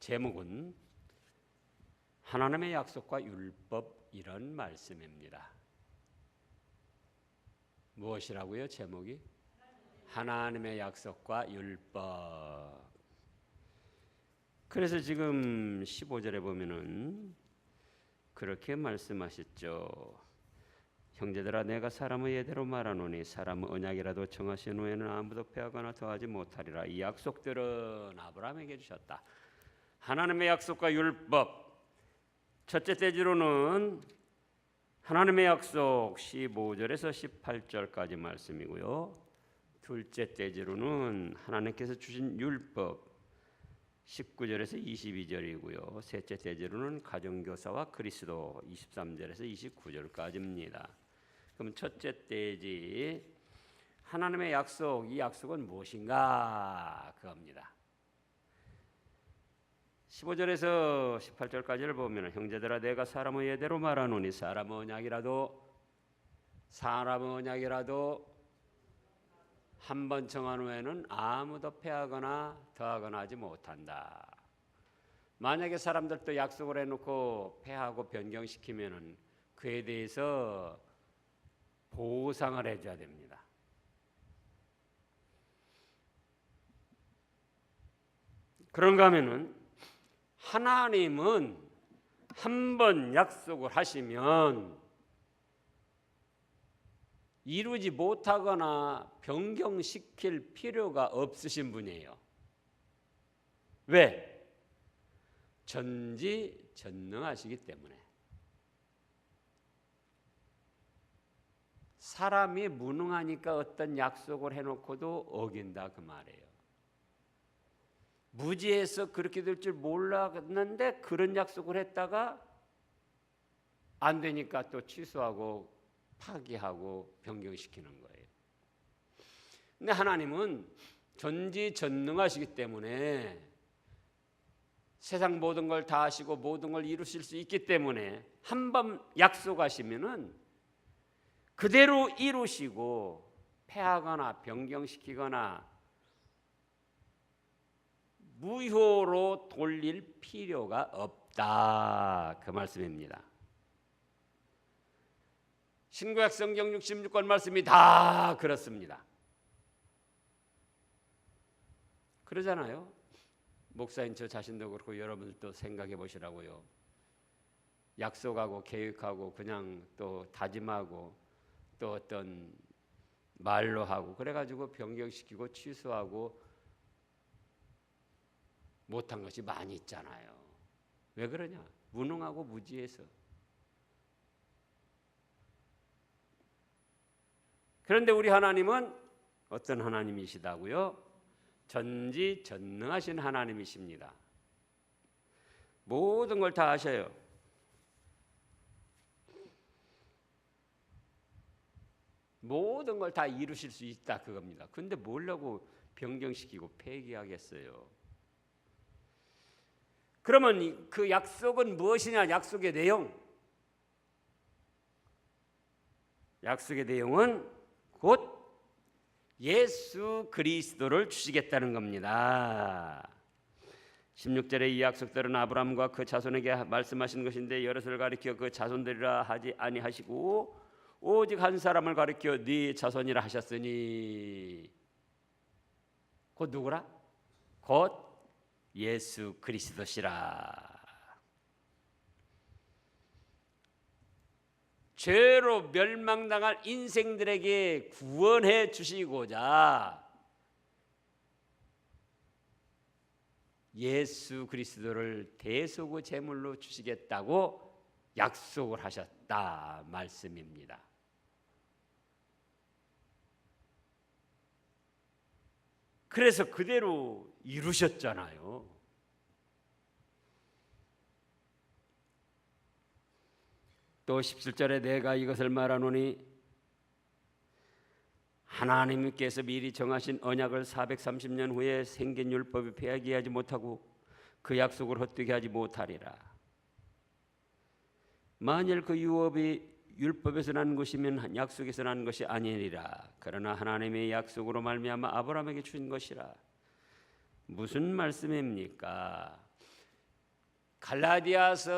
제목은 하나님의 약속과 율법 이런 말씀입니다. 무엇이라고요? 제목이 하나님의 약속과 율법. 그래서 지금 15절에 보면은 그렇게 말씀하셨죠. 형제들아 내가 사람의 예대로 말하노니 사람의 언약이라도 정하신 후에는 아무도 패하거나 더하지 못하리라. 이 약속들은 아브라함에게 주셨다. 하나님의 약속과 율법 첫째 대지로는 하나님의 약속 15절에서 18절까지 말씀이고요. 둘째 대지로는 하나님께서 주신 율법 19절에서 22절이고요. 셋째 대지로는 가정교사와 그리스도 23절에서 29절까지입니다. 그럼 첫째 대지 하나님의 약속 이 약속은 무엇인가 그겁니다. 15절에서 18절까지를 보면 형제들아 내가 사람의 예대로 말하노니 사람의 언약이라도 사람의 언약이라도 한 번 정한 후에는 아무도 패하거나 더하거나 하지 못한다. 만약에 사람들도 약속을 해놓고 패하고 변경시키면은 그에 대해서 보상을 해줘야 됩니다. 그런가 하면은 하나님은 한 번 약속을 하시면 이루지 못하거나 변경시킬 필요가 없으신 분이에요. 왜? 전지 전능하시기 때문에. 사람이 무능하니까 어떤 약속을 해놓고도 어긴다 그 말이에요. 무지해서 그렇게 될 줄 몰랐는데 그런 약속을 했다가 안 되니까 또 취소하고 파기하고 변경시키는 거예요. 근데 하나님은 전지전능하시기 때문에 세상 모든 걸 다 하시고 모든 걸 이루실 수 있기 때문에 한 번 약속하시면은 그대로 이루시고 패하거나 변경시키거나 무효로 돌릴 필요가 없다. 그 말씀입니다. 신구약 성경 66권 말씀이 다 그렇습니다. 그러잖아요. 목사인 저 자신도 그렇고 여러분들도 생각해 보시라고요. 약속하고 계획하고 그냥 또 다짐하고 또 어떤 말로 하고 그래가지고 변경시키고 취소하고 못한 것이 많이 있잖아요. 왜 그러냐? 무능하고 무지해서. 그런데 우리 하나님은 어떤 하나님이시다고요? 전지 전능하신 하나님이십니다. 모든 걸 다 아셔요. 모든 걸 다 이루실 수 있다 그겁니다. 근데 뭘라고 변경시키고 폐기하겠어요? 그러면 그 약속은 무엇이냐? 약속의 내용. 약속의 내용은 곧 예수 그리스도를 주시겠다는 겁니다. 16절의 이 약속들은 아브라함과 그 자손에게 말씀하신 것인데 여럿을 가리켜 그 자손들이라 하지 아니하시고 오직 한 사람을 가리켜 네 자손이라 하셨으니 곧 누구라? 곧 예수 그리스도시라. 죄로 멸망당할 인생들에게 구원해 주시고자 예수 그리스도를 대속의 제물로 주시겠다고 약속을 하셨다 말씀입니다. 그래서 그대로 이루셨잖아요. 또 17절에 내가 이것을 말하노니 하나님께서 미리 정하신 언약을 430년 후에 생긴 율법이 폐하게 하지 못하고 그 약속을 헛되게 하지 못하리라. 만일 그 유업이 율법에서 난 것이면 약속에서 난 것이 아니니라. 그러나 하나님의 약속으로 말미암아 아브라함에게 주신 것이라. 무슨 말씀입니까? 갈라디아서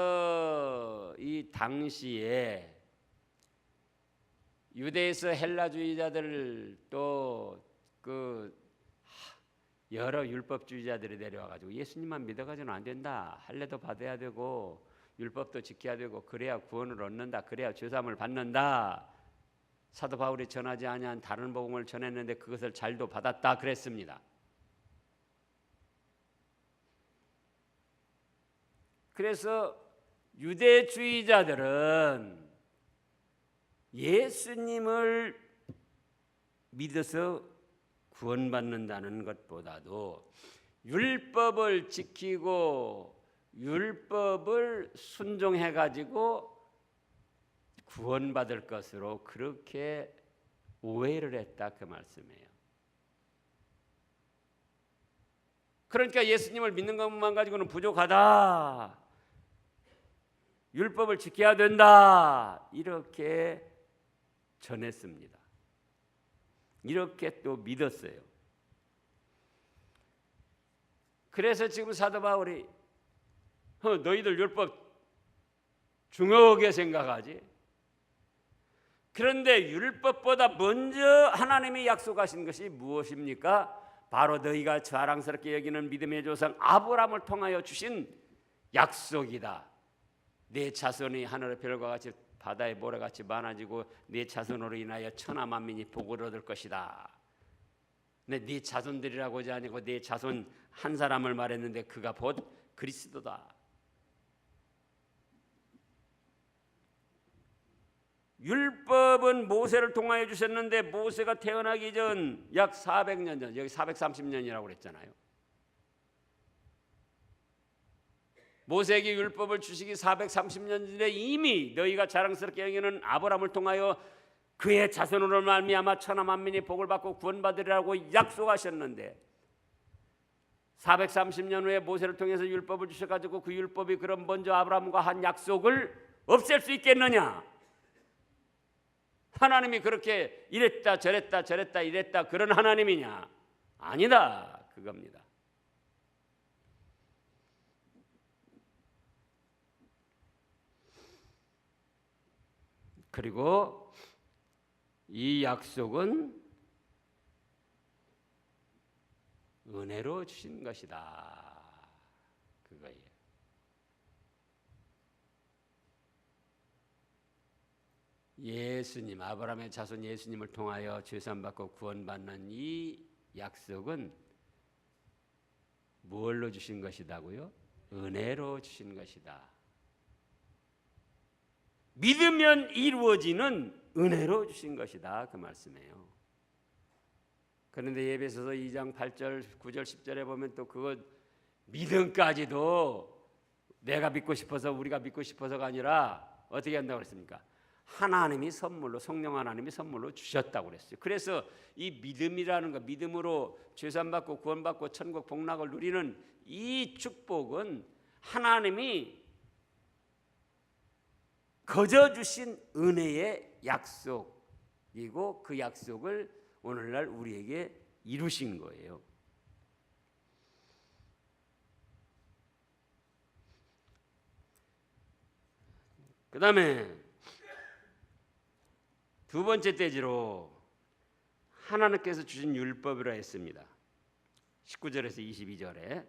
이 당시에 유대에서 헬라주의자들 또그 여러 율법주의자들이 내려와 가지고 예수님만 믿어 가지고는 안 된다. 할례도 받아야 되고 율법도 지켜야 되고 그래야 구원을 얻는다. 그래야 죄 사함을 받는다. 사도 바울이 전하지 아니한 다른 복음을 전했는데 그것을 잘도 받았다 그랬습니다. 그래서 유대주의자들은 예수님을 믿어서 구원받는다는 것보다도 율법을 지키고 율법을 순종해 가지고 구원받을 것으로 그렇게 오해를 했다 그 말씀이에요. 그러니까 예수님을 믿는 것만 가지고는 부족하다. 율법을 지켜야 된다. 이렇게 전했습니다. 이렇게 또 믿었어요. 그래서 지금 사도 바울이 어, 너희들 율법 중요하게 생각하지. 그런데 율법보다 먼저 하나님이 약속하신 것이 무엇입니까? 바로 너희가 자랑스럽게 여기는 믿음의 조상 아브라함을 통하여 주신 약속이다. 내 자손이 하늘의 별과 같이 바다의 모래같이 많아지고 네 자손으로 인하여 천하 만민이 복을 얻을 것이다. 근데 네 자손들이라고 하지 아니고 네 자손 한 사람을 말했는데 그가 곧 그리스도다. 율법은 모세를 통하여 주셨는데 모세가 태어나기 전 약 400년 전 여기 430년이라고 그랬잖아요. 모세에게 율법을 주시기 430년 전에 이미 너희가 자랑스럽게 여기는 아브라함을 통하여 그의 자손으로 말미암아 천하 만민이 복을 받고 구원받으리라고 약속하셨는데 430년 후에 모세를 통해서 율법을 주셔 가지고 그 율법이 그럼 먼저 아브라함과 한 약속을 없앨 수 있겠느냐? 하나님이 그렇게 이랬다 저랬다 저랬다 이랬다 그런 하나님이냐? 아니다 그겁니다. 그리고 이 약속은 은혜로 주신 것이다. 그거예요. 예수님 아브라함의 자손 예수님을 통하여 죄산 받고 구원받는 이 약속은 무엇로 주신 것이다고요? 은혜로 주신 것이다. 믿으면 이루어지는 은혜로 주신 것이다 그 말씀이에요. 그런데 예배소서 2장 8절, 9절, 10절에 보면 또 그것 믿음까지도 내가 믿고 싶어서 우리가 믿고 싶어서가 아니라 어떻게 한다고 그랬습니까? 하나님이 선물로 성령 하나님이 선물로 주셨다고 그랬어요. 그래서 이 믿음이라는 거 믿음으로 죄산 받고 구원 받고 천국 복락을 누리는 이 축복은 하나님이 거저 주신 은혜의 약속이고 그 약속을 오늘날 우리에게 이루신 거예요. 그 다음에 두 번째 떼지로 하나님께서 주신 율법이라 했습니다. 19절에서 22절에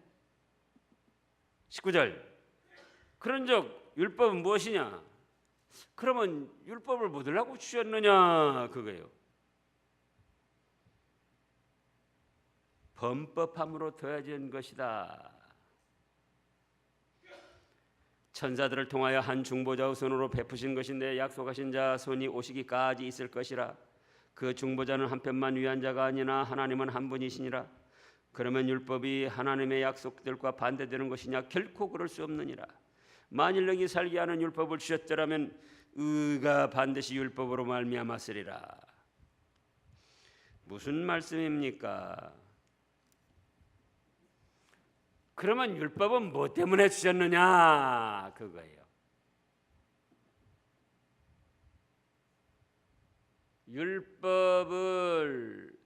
19절 그런즉 율법은 무엇이냐? 그러면 율법을 뭐들라고 주셨느냐 그거예요. 범법함으로 더해진 것이다. 천사들을 통하여 한 중보자의 손으로 베푸신 것인데 약속하신 자 손이 오시기까지 있을 것이라. 그 중보자는 한편만 위한 자가 아니나 하나님은 한 분이시니라. 그러면 율법이 하나님의 약속들과 반대되는 것이냐 결코 그럴 수 없느니라. 만일 능히 살게 하는 율법을 주셨더라면 의가 반드시 율법으로 말미암았으리라. 무슨 말씀입니까? 그러면 율법은 뭐 때문에 주셨느냐 그거예요. 율법을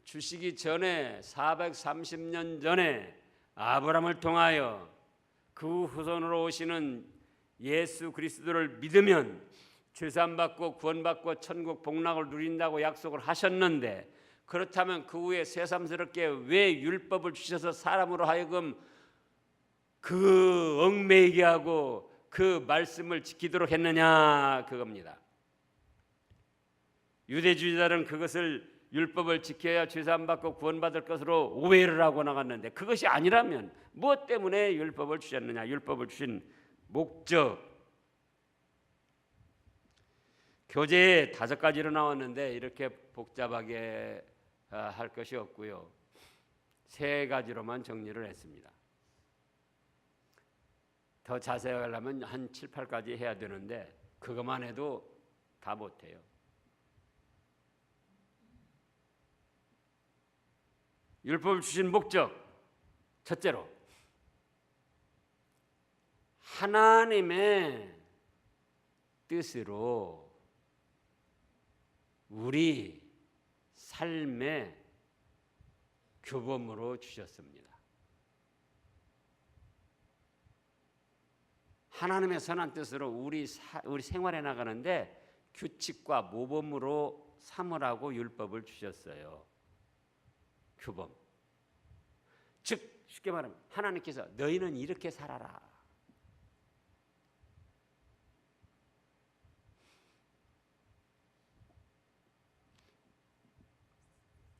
주시기 전에 430년 전에 아브라함을 통하여 그 후손으로 오시는 예수 그리스도를 믿으면 죄산 받고 구원 받고 천국 복락을 누린다고 약속을 하셨는데 그렇다면 그 후에 새삼스럽게 왜 율법을 주셔서 사람으로 하여금 그 얽매이게 하고 그 말씀을 지키도록 했느냐 그겁니다. 유대주의자는 그것을 율법을 지켜야 죄산 받고 구원받을 것으로 오해를 하고 나갔는데 그것이 아니라면 무엇 때문에 율법을 주셨느냐? 율법을 주신 목적 교재에 다섯 가지로 나왔는데 이렇게 복잡하게 아, 할 것이 없고요. 세 가지로만 정리를 했습니다. 더 자세하게 하려면 한 7, 8가지 해야 되는데 그것만 해도 다 못해요. 율법을 주신 목적 첫째로 하나님의 뜻으로 우리 삶의 규범으로 주셨습니다. 하나님의 선한 뜻으로 우리 사, 우리 생활에 나가는데 규칙과 모범으로 삼으라고 율법을 주셨어요. 규범. 즉 쉽게 말하면 하나님께서 너희는 이렇게 살아라.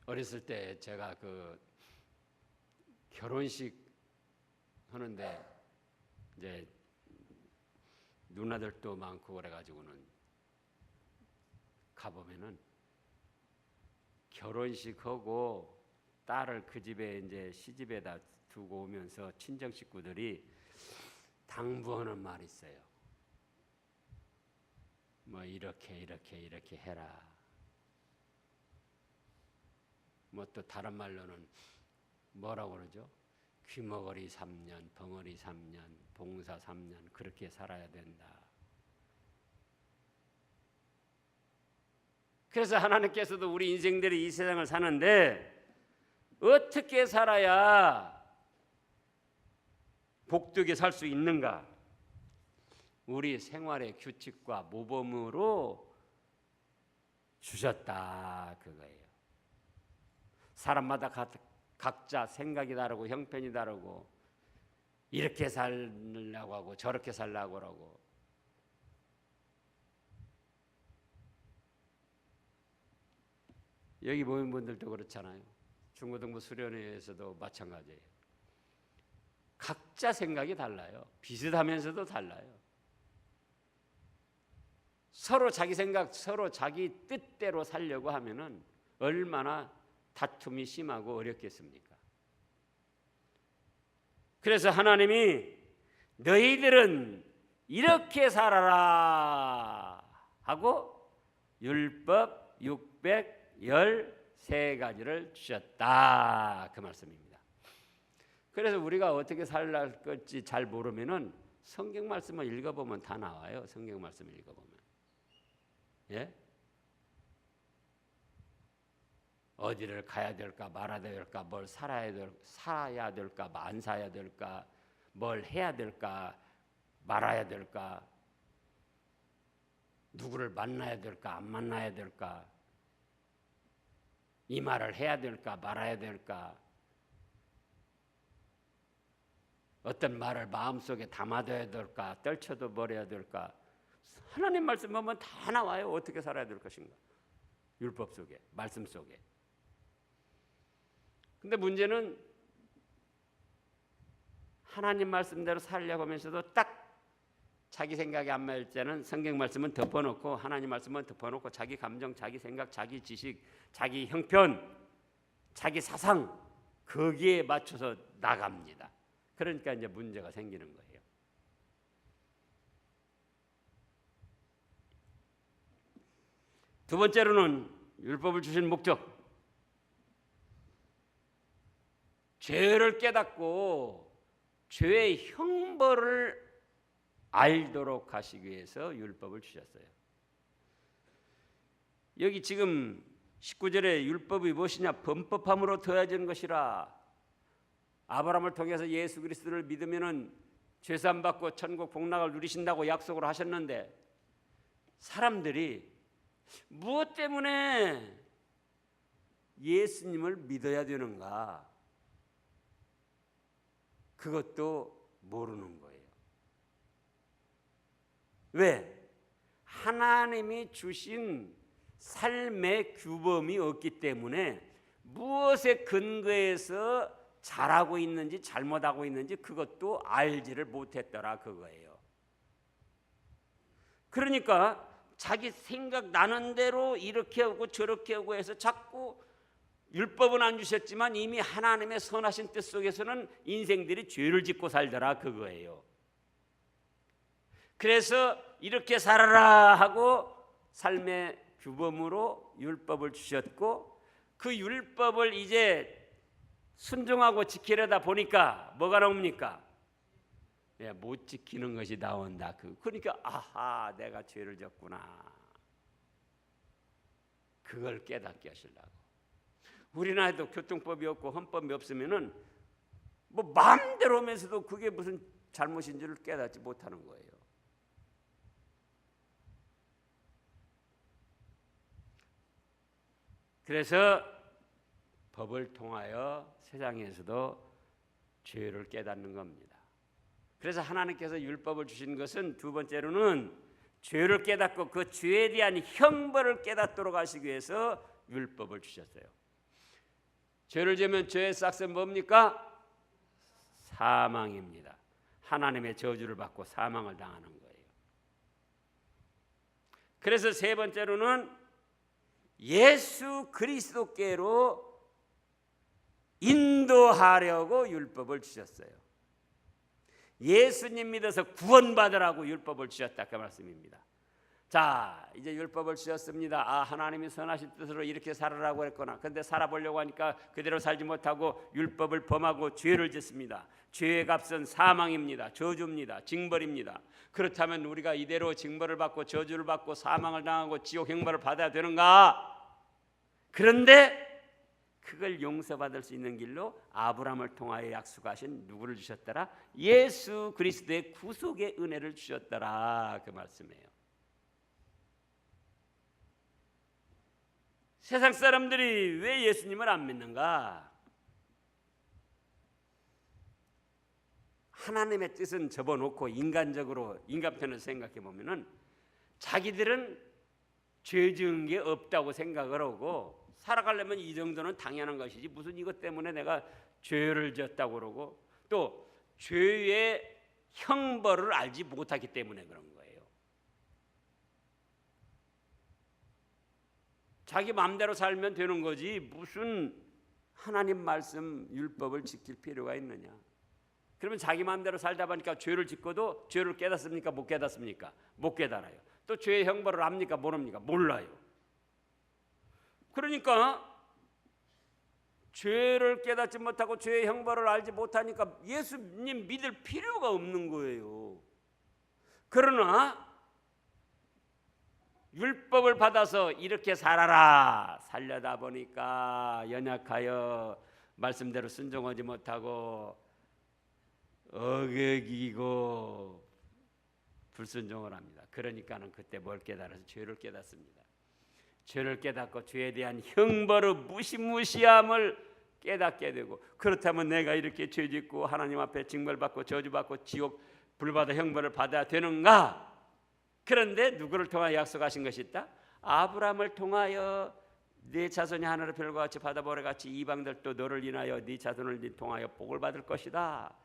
어렸을 때 제가 그 결혼식 하는데 이제 누나들도 많고 그래가지고는 가보면은 결혼식 하고 딸을 그 집에 이제 시집에다 두고 오면서 친정 식구들이 당부하는 말이 있어요. 뭐 이렇게 이렇게 이렇게 해라. 뭐 또 다른 말로는 뭐라고 그러죠? 귀머거리 3년, 벙어리 3년, 봉사 3년 그렇게 살아야 된다. 그래서 하나님께서도 우리 인생들이 이 세상을 사는데 어떻게 살아야 복되게 살 수 있는가? 우리 생활의 규칙과 모범으로 주셨다 그거예요. 사람마다 각- 각자 생각이 다르고 형편이 다르고 이렇게 살려고 하고 저렇게 살려고 하고 여기 모인 분들도 그렇잖아요. 중고등부 수련회에서도 마찬가지예요. 각자 생각이 달라요. 비슷하면서도 달라요. 서로 자기 생각, 서로 자기 뜻대로 살려고 하면은 얼마나 다툼이 심하고 어렵겠습니까? 그래서 하나님이 너희들은 이렇게 살아라 하고 율법 613가지를 주셨다 그 말씀입니다. 그래서 우리가 어떻게 살랄 것지 잘 모르면은 성경 말씀을 읽어보면 다 나와요. 성경 말씀을 읽어보면 예? 어디를 가야 될까 말아야 될까 뭘 살아야 될 사야 될까 안 사야 될까 뭘 해야 될까 말아야 될까 누구를 만나야 될까 안 만나야 될까 이 말을 해야 될까 말아야 될까 어떤 말을 마음속에 담아둬야 될까 떨쳐도 버려야 될까. 하나님 말씀 보면 다 나와요. 어떻게 살아야 될 것인가. 율법 속에 말씀 속에 근데 문제는 하나님 말씀대로 살려고 하면서도 딱 자기 생각이 안 맞을 때는 성경 말씀은 덮어놓고 하나님 말씀은 덮어놓고 자기 감정, 자기 생각, 자기 지식, 자기 형편, 자기 사상 거기에 맞춰서 나갑니다. 그러니까 이제 문제가 생기는 거예요. 두 번째로는 율법을 주신 목적. 죄를 깨닫고 죄의 형벌을 알도록 하시기 위해서 율법을 주셨어요. 여기 지금 19절에 율법이 무엇이냐? 범법함으로 더해지는 것이라. 아브라함을 통해서 예수 그리스도를 믿으면은 죄산 받고 천국 복락을 누리신다고 약속을 하셨는데 사람들이 무엇 때문에 예수님을 믿어야 되는가? 그것도 모르는 거예요. 왜? 하나님이 주신 삶의 규범이 없기 때문에 무엇에 근거해서 잘하고 있는지 잘못하고 있는지 그것도 알지를 못했더라 그거예요. 그러니까 자기 생각 나는 대로 이렇게 하고 저렇게 하고 해서 자꾸 율법은 안 주셨지만 이미 하나님의 선하신 뜻 속에서는 인생들이 죄를 짓고 살더라 그거예요. 그래서 이렇게 살아라 하고 삶의 규범으로 율법을 주셨고 그 율법을 이제 순종하고 지키려다 보니까 뭐가 나옵니까? 예, 못 지키는 것이 나온다. 그 그러니까 아하 내가 죄를 졌구나. 그걸 깨닫게 하시려고. 우리나라에도 교통법이 없고 헌법이 없으면은 뭐 마음대로 하면서도 그게 무슨 잘못인 지를 깨닫지 못하는 거예요. 그래서 법을 통하여 세상에서도 죄를 깨닫는 겁니다. 그래서 하나님께서 율법을 주신 것은 두 번째로는 죄를 깨닫고 그 죄에 대한 형벌을 깨닫도록 하시기 위해서 율법을 주셨어요. 죄를 지으면 죄의 싹은 뭡니까? 사망입니다. 하나님의 저주를 받고 사망을 당하는 거예요. 그래서 세 번째로는 예수 그리스도께로 인도하려고 율법을 주셨어요. 예수님 믿어서 구원받으라고 율법을 주셨다 그 말씀입니다. 자, 이제 율법을 주셨습니다. 아, 하나님이 선하신 뜻으로 이렇게 살아라고 했구나. 근데 살아보려고 하니까 그대로 살지 못하고 율법을 범하고 죄를 짓습니다. 죄의 값은 사망입니다. 저주입니다. 징벌입니다. 그렇다면 우리가 이대로 징벌을 받고 저주를 받고 사망을 당하고 지옥 행벌을 받아야 되는가? 그런데 그걸 용서받을 수 있는 길로 아브라함을 통하여 약속하신 누구를 주셨더라? 예수 그리스도의 구속의 은혜를 주셨더라. 그 말씀이에요. 세상 사람들이 왜 예수님을 안 믿는가? 하나님의 뜻은 접어놓고 인간적으로 인간편을 생각해 보면은 자기들은 죄 지은 게 없다고 생각을 하고 살아가려면 이 정도는 당연한 것이지 무슨 이것 때문에 내가 죄를 졌다고 그러고 또 죄의 형벌을 알지 못하기 때문에 그런 거예요. 자기 마음대로 살면 되는 거지 무슨 하나님 말씀 율법을 지킬 필요가 있느냐? 그러면 자기 마음대로 살다 보니까 죄를 짓고도 죄를 깨닫습니까? 못 깨닫습니까? 못 깨달아요. 또 죄의 형벌을 압니까? 모릅니까? 몰라요. 그러니까 죄를 깨닫지 못하고 죄의 형벌을 알지 못하니까 예수님 믿을 필요가 없는 거예요. 그러나 율법을 받아서 이렇게 살아라 살려다 보니까 연약하여 말씀대로 순종하지 못하고 어객이고 불순종을 합니다. 그러니까는 그때 뭘 깨달아서 죄를 깨닫습니다. 죄를 깨닫고 죄에 대한 형벌의 무시무시함을 깨닫게 되고 그렇다면 내가 이렇게 죄짓고 하나님 앞에 징벌받고 저주받고 지옥 불받아 형벌을 받아야 되는가? 그런데 누구를 통하여 약속하신 것이 있다? 아브라함을 통하여 네 자손이 하늘의 별과 같이 바다 모래 같이 이방들도 너를 인하여 네 자손을 통하여 복을 받을 것이다.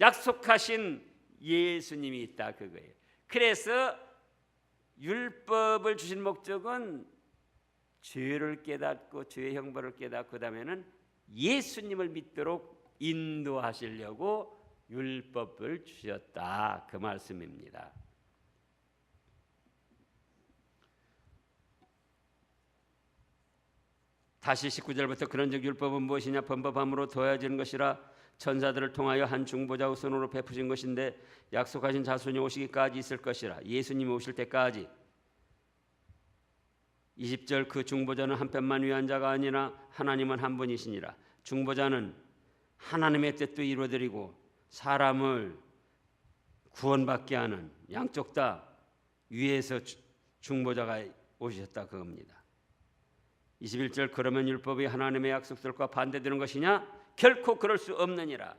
약속하신 예수님이 있다 그거예요. 그래서 율법을 주신 목적은 죄를 깨닫고 죄의 형벌을 깨닫고 그다음에는 예수님을 믿도록 인도하시려고 율법을 주셨다 그 말씀입니다. 다시 19절부터 그런 즉 율법은 무엇이냐? 범법함으로 도와지는 것이라 천사들을 통하여 한 중보자 우선으로 베푸신 것인데 약속하신 자손이 오시기까지 있을 것이라. 예수님이 오실 때까지. 20절 그 중보자는 한 뼘만 위한 자가 아니라 하나님은 한 분이시니라. 중보자는 하나님의 뜻도 이루어드리고 사람을 구원받게 하는 양쪽 다 위에서 주- 중보자가 오셨다 그겁니다. 21절 그러면 율법이 하나님의 약속들과 반대되는 것이냐? 결코 그럴 수 없느니라.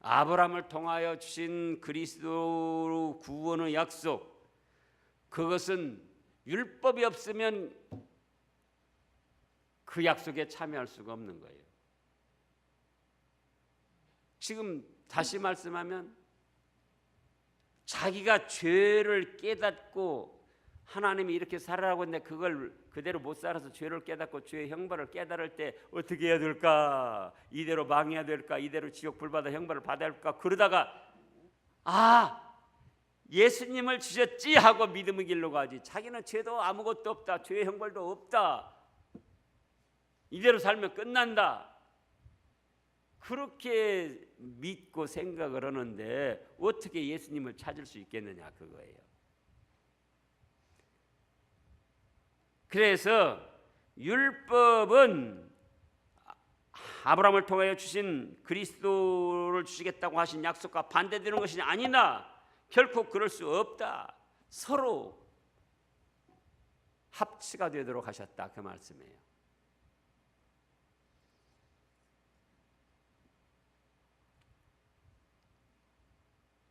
아브라함을 통하여 주신 그리스도 구원의 약속 그것은 율법이 없으면 그 약속에 참여할 수가 없는 거예요. 지금 다시 말씀하면 자기가 죄를 깨닫고 하나님이 이렇게 살아라고 했는데 그걸 그대로 못 살아서 죄를 깨닫고 죄의 형벌을 깨달을 때 어떻게 해야 될까? 이대로 망해야 될까? 이대로 지옥 불받아 형벌을 받아야 할까? 그러다가 아 예수님을 주셨지 하고 믿음의 길로 가지. 자기는 죄도 아무것도 없다. 죄의 형벌도 없다. 이대로 살면 끝난다. 그렇게 믿고 생각을 하는데 어떻게 예수님을 찾을 수 있겠느냐 그거예요. 그래서 율법은 아브라함을 통하여 주신 그리스도를 주시겠다고 하신 약속과 반대되는 것이 아니다. 결코 그럴 수 없다. 서로 합치가 되도록 하셨다 그 말씀이에요.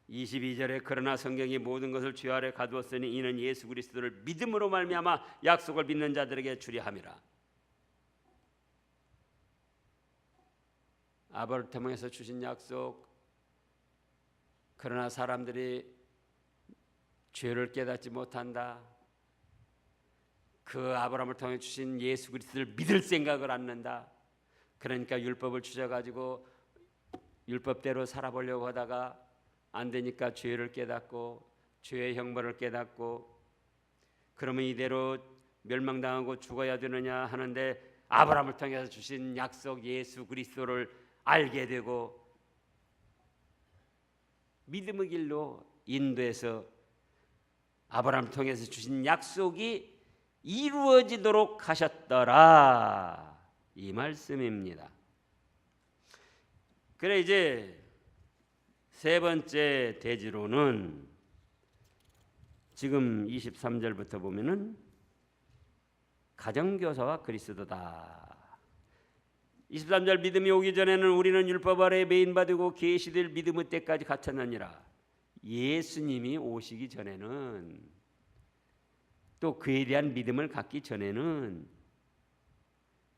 (22절에) 그러나 성경이 모든 것을 죄 아래 가두었으니 이는 예수 그리스도를 믿음으로 말미암아 약속을 믿는 자들에게 주리 함이라 아버를 통해서 주신 약속 그러나 사람들이 죄를 깨닫지 못한다. 그 아브라함을 통해 주신 예수 그리스도를 믿을 생각을 않는다. 그러니까 율법을 주셔 가지고 율법대로 살아보려고 하다가 안 되니까 죄를 깨닫고 죄의 형벌을 깨닫고 그러면 이대로 멸망당하고 죽어야 되느냐 하는데 아브라함을 통해서 주신 약속 예수 그리스도를 알게 되고 믿음의 길로 인도해서 아브라함을 통해서 주신 약속이 이루어지도록 하셨더라 이 말씀입니다. 그래 이제 세 번째 대지로는 지금 23절부터 보면은 가정교사와 그리스도다. 23절 믿음이 오기 전에는 우리는 율법 아래 매인 받고 계시될 믿음의 때까지 갇혔느니라. 예수님이 오시기 전에는 또 그에 대한 믿음을 갖기 전에는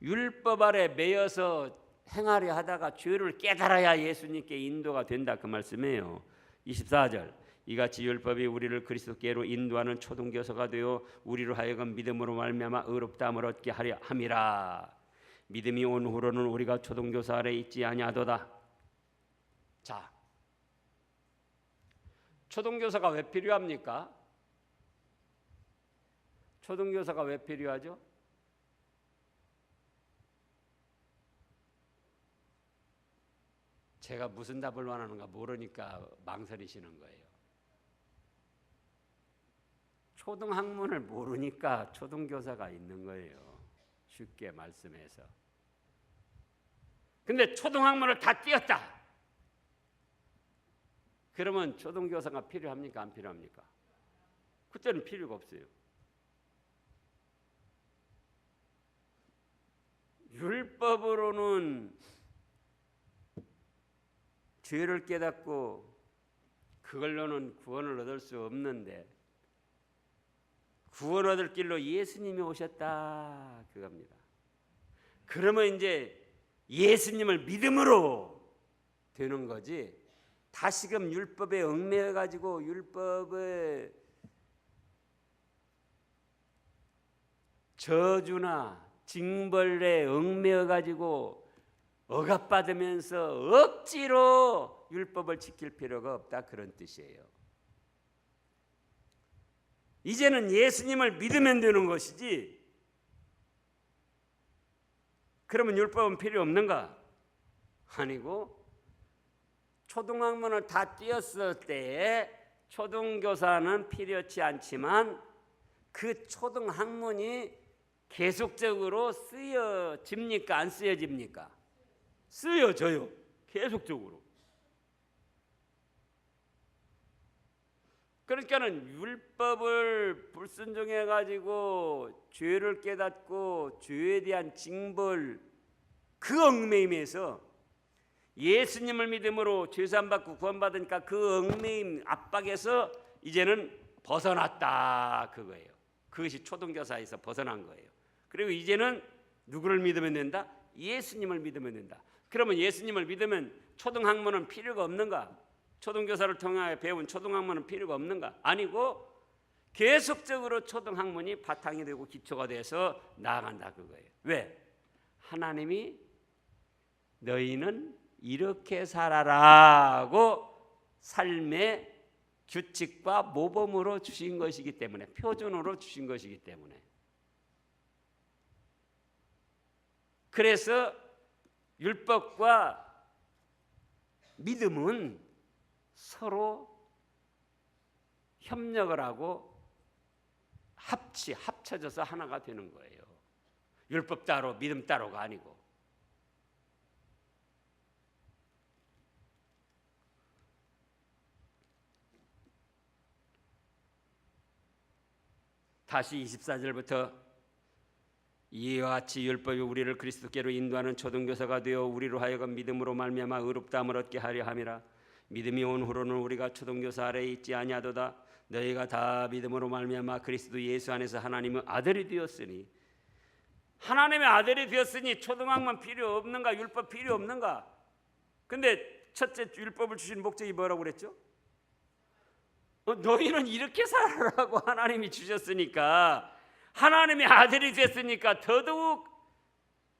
율법 아래 매여서 행하려 하다가 죄를 깨달아야 예수님께 인도가 된다 그 말씀이에요. 24절 이같이 율법이 우리를 그리스도께로 인도하는 초등교사가 되어 우리로 하여금 믿음으로 말미암아 의롭다함을 얻게 하려 함이라. 믿음이 온 후로는 우리가 초등교사 아래 있지 아니하도다. 자, 초등교사가 왜 필요합니까? 초등교사가 왜 필요하죠? 제가 무슨 답을 원하는가 모르니까 망설이시는 거예요. 초등학문을 모르니까 초등교사가 있는 거예요. 쉽게 말씀해서. 근데 초등학문을 다 띄었다. 그러면 초등교사가 필요합니까? 안 필요합니까? 그때는 필요가 없어요. 율법으로는 죄를 깨닫고 그걸로는 구원을 얻을 수 없는데 구원 얻을 길로 예수님이 오셨다 그겁니다. 그러면 이제 예수님을 믿음으로 되는 거지. 다시금 율법에 얽매여 가지고 율법의 저주나 징벌에 얽매여 가지고 억압받으면서 억지로 율법을 지킬 필요가 없다 그런 뜻이에요. 이제는 예수님을 믿으면 되는 것이지. 그러면 율법은 필요 없는가? 아니고 초등학문을 다 띄었을 때에 초등교사는 필요치 않지만 그 초등학문이 계속적으로 쓰여집니까? 안 쓰여집니까? 쓰여져요. 계속적으로. 그러니까는 율법을 불순종해 가지고 죄를 깨닫고 죄에 대한 징벌 그 얽매임에서 예수님을 믿음으로 죄산 받고 구원받으니까 그 얽매임 압박에서 이제는 벗어났다 그거예요. 그것이 초등교사에서 벗어난 거예요. 그리고 이제는 누구를 믿으면 된다? 예수님을 믿으면 된다. 그러면 예수님을 믿으면 초등학문은 필요가 없는가? 초등교사를 통하여 배운 초등학문은 필요가 없는가? 아니고 계속적으로 초등학문이 바탕이 되고 기초가 돼서 나아간다 그거예요. 왜? 하나님이 너희는 이렇게 살아라고 삶의 규칙과 모범으로 주신 것이기 때문에 표준으로 주신 것이기 때문에 그래서 율법과 믿음은 서로 협력을 하고 합치 합쳐져서 하나가 되는 거예요. 율법 따로 믿음 따로가 아니고 다시 24절부터 이와 같이 율법이 우리를 그리스도께로 인도하는 초등교사가 되어 우리로 하여금 믿음으로 말미암아 의롭다함을 얻게 하려 함이라. 믿음이 온 후로는 우리가 초등교사 아래에 있지 아니하도다. 너희가 다 믿음으로 말미암아 그리스도 예수 안에서 하나님의 아들이 되었으니. 하나님의 아들이 되었으니 초등학만 필요 없는가 율법 필요 없는가? 근데 첫째 율법을 주신 목적이 뭐라고 그랬죠? 어, 너희는 이렇게 살아라고 하나님이 주셨으니까 하나님의 아들이 됐으니까 더더욱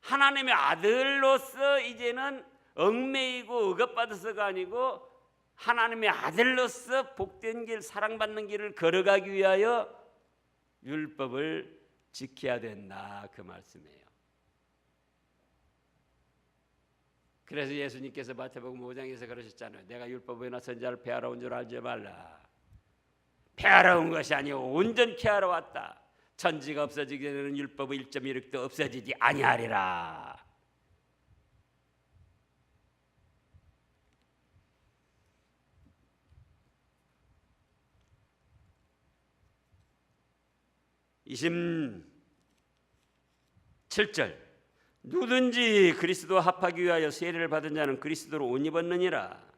하나님의 아들로서 이제는 얽매이고 억압받아서가 아니고 하나님의 아들로서 복된 길 사랑받는 길을 걸어가기 위하여 율법을 지켜야 된다 그 말씀이에요. 그래서 예수님께서 마태복음 5장에서 그러셨잖아요. 내가 율법이나 선자를 폐하러 온 줄 알지 말라. 폐하러 온 것이 아니오 온전케 하러 왔다. 천지가 없어지게 되는 율법의 1.1획도 없어지지 아니하리라. 이십 7절 누든지 그리스도 합하기 위하여 세례를 받은 자는 그리스도로 옷 입었느니라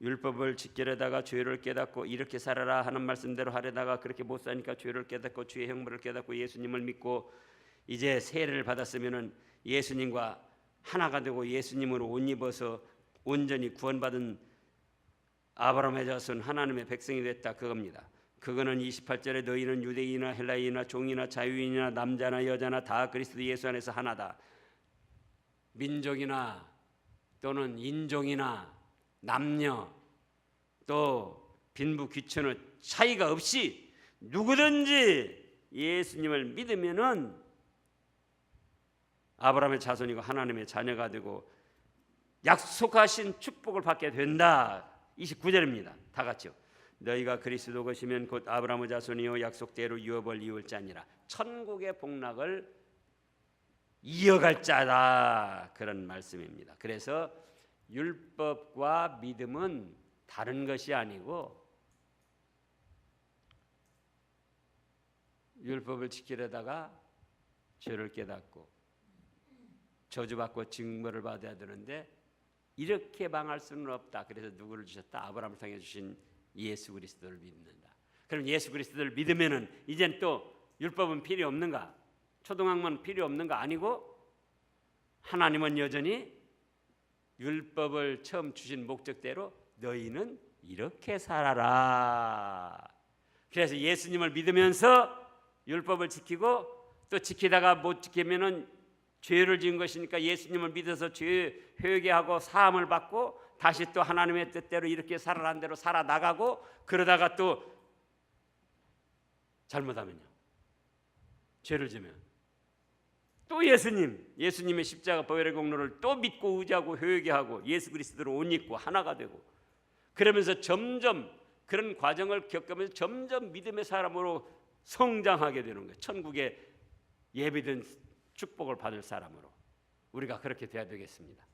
율법을 지키려다가 죄를 깨닫고 이렇게 살아라 하는 말씀대로 하려다가 그렇게 못 사니까 죄를 깨닫고 죄의 형벌을 깨닫고 예수님을 믿고 이제 세례를 받았으면은 예수님과 하나가 되고 예수님으로 옷 입어서 온전히 구원받은 아브라함의 자손 하나님의 백성이 됐다 그겁니다. 그거는 28절에 너희는 유대인이나 헬라인이나 종이나 자유인이나 남자나 여자나 다 그리스도 예수 안에서 하나다. 민족이나 또는 인종이나 남녀 또 빈부 귀천의 차이가 없이 누구든지 예수님을 믿으면은 아브라함의 자손이고 하나님의 자녀가 되고 약속하신 축복을 받게 된다. 29절입니다. 다 같이요. 너희가 그리스도 것이면 곧 아브라함의 자손이요 약속대로 유업을 이을 자니라. 천국의 복락을 이어갈 자다. 그런 말씀입니다. 그래서 율법과 믿음은 다른 것이 아니고 율법을 지키려다가 죄를 깨닫고 저주받고 징벌을 받아야 되는데 이렇게 망할 수는 없다. 그래서 누구를 주셨다? 아브라함을 통해 주신 예수 그리스도를 믿는다. 그럼 예수 그리스도를 믿으면은 이젠 또 율법은 필요 없는가? 초등학문 필요 없는가? 아니고 하나님은 여전히 율법을 처음 주신 목적대로 너희는 이렇게 살아라. 그래서 예수님을 믿으면서 율법을 지키고 또 지키다가 못 지키면은 죄를 지은 것이니까 예수님을 믿어서 죄 회개하고 사함을 받고 다시 또 하나님의 뜻대로 이렇게 살아라는 대로 살아 나가고 그러다가 또 잘못하면요. 죄를 지면 또 예수님, 예수님의 십자가 보혈의 공로를 또 믿고 의지하고 회개하고 예수 그리스도로 옷 입고 하나가 되고 그러면서 점점 그런 과정을 겪으면서 점점 믿음의 사람으로 성장하게 되는 거예요. 천국에 예비된 축복을 받을 사람으로 우리가 그렇게 돼야 되겠습니다.